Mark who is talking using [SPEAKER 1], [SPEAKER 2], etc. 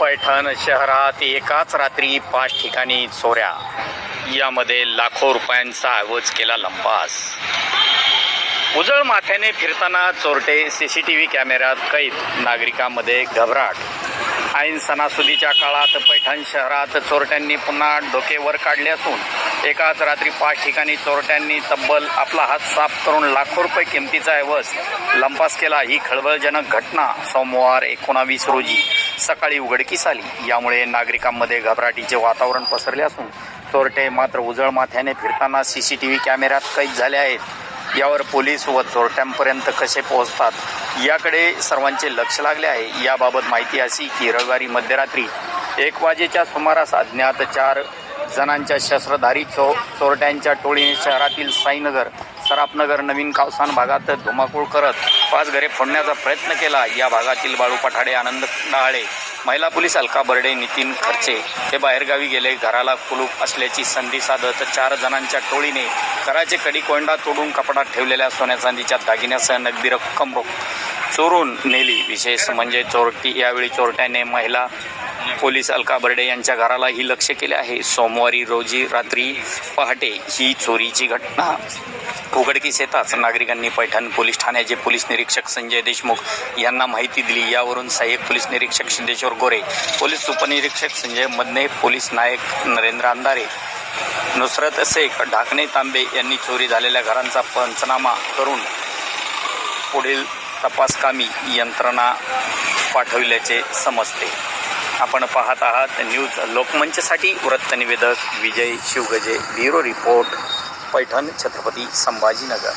[SPEAKER 1] पैठण शहरात एकाच रात्री पाच ठिकाणी चोऱ्या. यामध्ये लाखो रुपयांचा आवाज केला लंपास. उजळ माथ्याने फिरताना चोरटे सी सी टी व्ही कॅमेऱ्यात कैद. नागरिकांमध्ये घबराट. ऐन सणासुदीच्या काळात पैठण शहरात चोरट्यांनी पुन्हा डोके वर काढले असून एकाच रात्री पाच ठिकाणी चोरट्यांनी तब्बल आपला हात साफ करून लाखो रुपये किमतीचा ऐवज लंपास केला. ही खळबळजनक घटना सोमवार एकोणावीस रोजी सकाळी उघडकीस आली. यामुळे नागरिकांमध्ये घबराटीचे वातावरण पसरले असून चोरटे मात्र उजळ माथ्याने फिरताना सी सी टी व्ही कॅमेऱ्यात कैद झाले आहेत. यावर पोलीस व चोरट्यांपर्यंत कसे पोहोचतात याकडे सर्वांचे लक्ष लागले आहे. याबाबत माहिती अशी की रविवारी मध्यरात्री एक वाजेच्या सुमारास अज्ञात चार जणांच्या शस्त्रधारी चो चोरट्यांच्या टोळीने शहरातील साईनगर सराफनगर नवीन कावसान भागात धुमाकूळ करत पाच घरे फोडण्याचा प्रयत्न केला. या भागातील बाळू पठाडे आनंद डहाळे महिला पोलीस अलका बर्डे नितीन खर्चे हे बाहेरगावी गेले. घराला कुलूप असल्याची संधी साधत चार जणांच्या टोळीने घराचे कडी कोंडा तोडून कपडा ठेवलेल्या सोन्या चांदीच्या दागिन्यासह नगदी रक्कम रोख चोरून नेली विशेष म्हणजे चोरटी यावेळी चोरट्याने महिला पोलीस अलका बर्डे यांच्या घरालाही लक्ष केले आहे. सोमवारी रोजी रात्री पहाटे ही चोरीची घटना उघडकीस येताच नागरिकांनी पैठण पोलीस ठाण्याचे पोलीस निरीक्षक संजय देशमुख यांना माहिती दिली. यावरून सहाय्यक पोलीस निरीक्षक सिद्धेश्वर गोरे पोलीस उपनिरीक्षक संजय मदने पोलीस नायक नरेंद्र अंधारे नुसरत शेख ढाकणे तांबे यांनी चोरी झालेल्या घरांचा पंचनामा करून पुढील तपासकामी यंत्रणा पाठविल्याचे समजते. आपण पाहत आहात न्यूज लोकमंचसाठी वृत्तनिवेदक विजय शिवगजे ब्युरो रिपोर्ट पैठण छत्रपती संभाजीनगर.